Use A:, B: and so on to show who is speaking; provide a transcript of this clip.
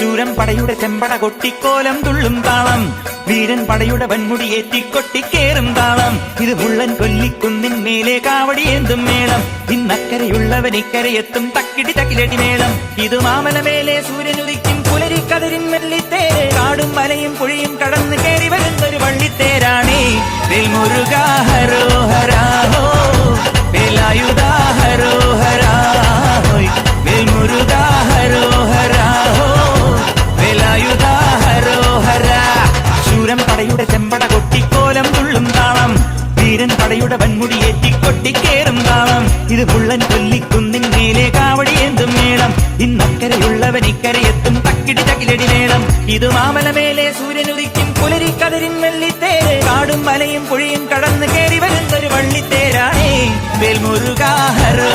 A: ശൂരൻ പടയുടെ ചെമ്പട കൊട്ടിക്കോലം തുള്ളും താളം. വീരൻ പടയുടെ വൻമുടി ഏറ്റിക്കൊട്ടിക്കേറും താളം. ഇത് മുള്ളൻ കൊല്ലിക്കുന്നിൻ മേലെ കാവടി എന്തും മേളം. ഇന്നക്കരയുള്ളവൻ ഇക്കരയെത്തും തക്കിടി തക്കിലടി മേളം. ഇത് മാമല മേലെ സൂര്യനുദിക്കും പുലരിക്കതിരിൻ വെള്ളിത്തേര്. കാടും മലയും പുഴയും കടന്ന് കയറി വരുന്നൊരു വള്ളിത്തേരാണേ. വെൽമുരുകാ പടയുടെ വൻമുടി ഏറ്റിക്കൊട്ടിക്കേറും താളം. ഇത് പുള്ളൻ കൊല്ലിക്കുന്നിൻ മേലെ കാവടിയേന്തും മേളം. ഇന്നക്കരയുള്ളവൻ ഇക്കരയെത്തും തക്കിടി തകിലടി മേളം. ഇത് മാമലമേലെ സൂര്യനുദിക്കും പുലരിക്കതിരിൻ വെള്ളിത്തേര്. കാടും മലയും പുഴയും കടന്ന് കയറി വരുന്നൊരു വള്ളിത്തേരാണേ. വേൽമുരുകാ ഹരോ